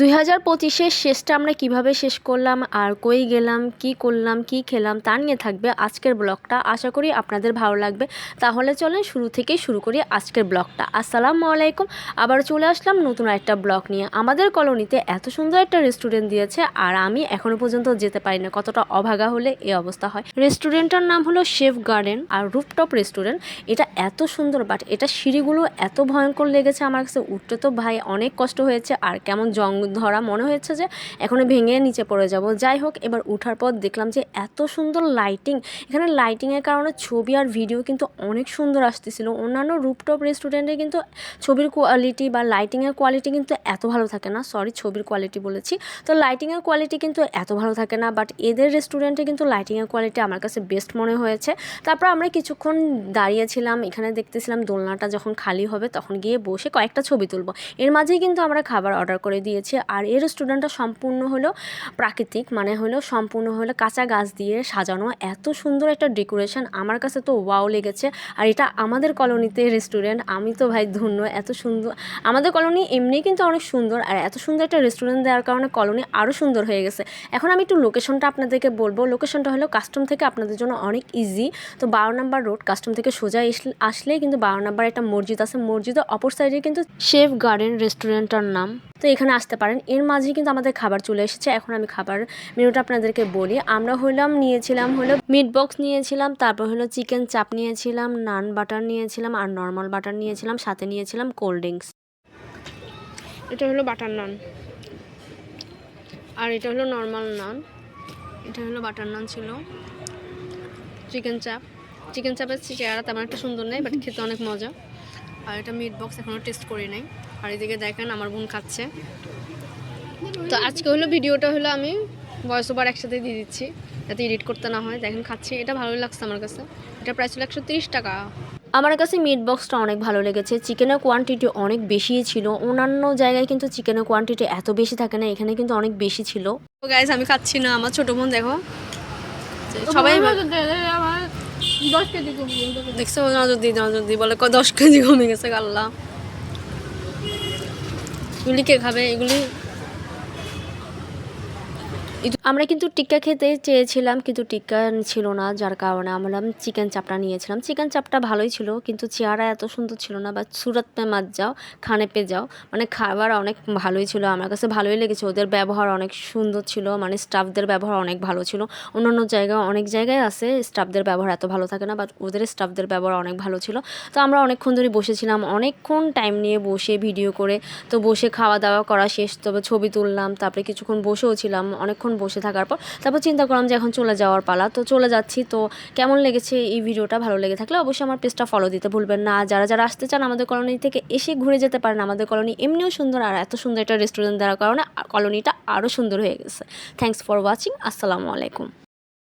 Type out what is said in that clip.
দুই হাজার পঁচিশের শেষটা আমরা কীভাবে শেষ করলাম, আর কই গেলাম, কি করলাম, কি খেলাম তা নিয়ে থাকবে আজকের ব্লগটা। আশা করি আপনাদের ভালো লাগবে। তাহলে চলেন শুরু থেকেই শুরু করি আজকের ব্লগটা। আসসালামু আলাইকুম। আবার চলে আসলাম নতুন একটা ব্লগ নিয়ে। আমাদের কলোনিতে এত সুন্দর একটা রেস্টুরেন্ট দিয়েছে, আর আমি এখনও পর্যন্ত যেতে পারি না কতটা অভাগা হলে এই অবস্থা হয়। রেস্টুরেন্টটার নাম হলো শেফ গার্ডেন আর রুফটপ রেস্টুরেন্ট। এটা এত সুন্দর, বাট এটা সিঁড়িগুলো এত ভয়ঙ্কর লেগেছে আমার কাছে। উঠতে তো ভাই অনেক কষ্ট হয়েছে, আর কেমন জং ধরা মনে হয়েছে যে এখনও ভেঙে নিচে পড়ে যাব। যাই হোক, এবার উঠার পর দেখলাম যে এত সুন্দর লাইটিং এখানে লাইটিংয়ের কারণে ছবি আর ভিডিও কিন্তু অনেক সুন্দর আসতেছিল। অন্যান্য রুপটপ রেস্টুরেন্টে কিন্তু ছবির কোয়ালিটি বা লাইটিংয়ের কোয়ালিটি কিন্তু এত ভালো থাকে না। সরি ছবির কোয়ালিটি বলেছি। তো লাইটিংয়ের কোয়ালিটি কিন্তু এত ভালো থাকে না বাট এদের রেস্টুরেন্টে কিন্তু লাইটিংয়ের কোয়ালিটি আমার কাছে বেস্ট মনে হয়েছে। তারপর আমরা কিছুক্ষণ দাঁড়িয়েছিলাম, এখানে দেখতেছিলাম দোলনাটা যখন খালি হবে তখন গিয়ে বসে কয়েকটা ছবি তুলব। এর মাঝেই কিন্তু আমরা খাবার অর্ডার করে দিয়েছি। আর এই রেস্টুরেন্টটা সম্পূর্ণ হলো প্রাকৃতিক মানে হলো সম্পূর্ণ হলো কাঁচা গাছ দিয়ে সাজানো। এত সুন্দর একটা ডেকোরেশন আমার কাছে তো ওয়াও লেগেছে। আর এটা আমাদের কলোনিতে রেস্টুরেন্ট আমি তো ভাই ধন্য, এত সুন্দর। আমাদের কলোনি এমনি কিন্তু অনেক সুন্দর, আর এত সুন্দর একটা রেস্টুরেন্ট দেওয়ার কারণে কলোনি আরও সুন্দর হয়ে গেছে। এখন আমি একটু লোকেশনটা আপনাদেরকে বলব। লোকেশনটা হলো কাস্টম থেকে আপনাদের জন্য অনেক ইজি তো বারো নাম্বার রোড কাস্টম থেকে সোজা আসলেই কিন্তু বারো নাম্বার একটা মসজিদ আছে। মসজিদের অপর সাইডে কিন্তু শেফ গার্ডেন রেস্টুরেন্টটার নাম। তো এখানে আসতে পারেন। এর মাঝে কিন্তু আমাদের খাবার চলে এসেছে। এখন আমি খাবার মেনুটা আপনাদেরকে বলি। আমরা হইলাম, নিয়েছিলাম হলো মিট বক্স নিয়েছিলাম, তারপর হলো চিকেন চাপ নিয়েছিলাম নান বাটার নিয়েছিলাম আর নর্মাল বাটার নিয়েছিলাম, সাথে নিয়েছিলাম কোল্ড ড্রিঙ্কস এটা হলো বাটার নান আর এটা হলো নর্মাল নান এটা হলো বাটার নান ছিল। চিকেন চাপ চিকেন চাপের চেহারা তেমন একটা সুন্দর নেই বাট খেতে অনেক মজা। আর এটা মিট বক্স এখনও টেস্ট করি নাই। আর এদিকে দেখেন আমার বোন খাচ্ছে। তো আজকে হলো ভিডিওটা হলো আমি ভয়েস ওভার একসাথে দিয়ে দিচ্ছি যাতে এডিট করতে না হয়। দেখেন খাচ্ছি এটা ভালোই লাগছে আমার কাছে। এটা প্রাইস ছিল একশো টাকা। আমার কাছে মিট বক্সটা অনেক ভালো লেগেছে। চিকেনের কোয়ান্টিটি অনেক বেশি ছিল। অন্যান্য জায়গায় কিন্তু চিকেনের কোয়ান্টিটি এত বেশি থাকে না এখানে কিন্তু অনেক বেশি ছিল। গাইজ আমি খাচ্ছি না। আমার ছোটো বোন দেখো। সবাই দশ কেজি দেখছ নজর দি নজর দি বলে দশ কেজি কমে গেছে গাল্লা এগুলি কে খাবে? এগুলি আমরা কিন্তু টিক্কা খেতে চেয়েছিলাম, কিন্তু টিক্কা ছিল না, যার কারণে আমরা চিকেন চাপটা নিয়েছিলাম। চিকেন চাপটা ভালোই ছিল, কিন্তু চেহারা এত সুন্দর ছিল না, বা সুরত পে মাত যাও, খানে পে যাও মানে খাবার অনেক ভালোই ছিল, আমার কাছে ভালোই লেগেছে। ওদের ব্যবহার অনেক সুন্দর ছিল মানে স্টাফদের ব্যবহার অনেক ভালো ছিল। অন্যান্য জায়গায় অনেক জায়গায় আছে, স্টাফদের ব্যবহার এত ভালো থাকে না বাট ওদের স্টাফদের ব্যবহার অনেক ভালো ছিল। তো আমরা অনেকক্ষণ ধরে বসেছিলাম, অনেকক্ষণ টাইম নিয়ে বসে ভিডিও করে, তো বসে খাওয়া দাওয়া করা শেষ, তবে ছবি তুললাম, তারপরে কিছুক্ষণ বসেও ছিলাম, অনেকক্ষণ বসে থাকার পর তারপর চিন্তা করলাম যে এখন চলে যাওয়ার পালা। তো চলে যাচ্ছি। তো কেমন লেগেছে এই ভিডিওটা? ভালো লেগে থাকলে অবশ্যই আমার পেজটা ফলো দিতে ভুলবেন না। যারা যারা আসতে চান আমাদের কলোনি থেকে এসে ঘুরে যেতে পারেন। আমাদের কলোনি এমনিও সুন্দর আর এত সুন্দর একটা রেস্টুরেন্ট দেওয়ার কারণে কলোনিটা আরও সুন্দর হয়ে গেছে। থ্যাংকস ফর ওয়াচিং আসসালামু আলাইকুম।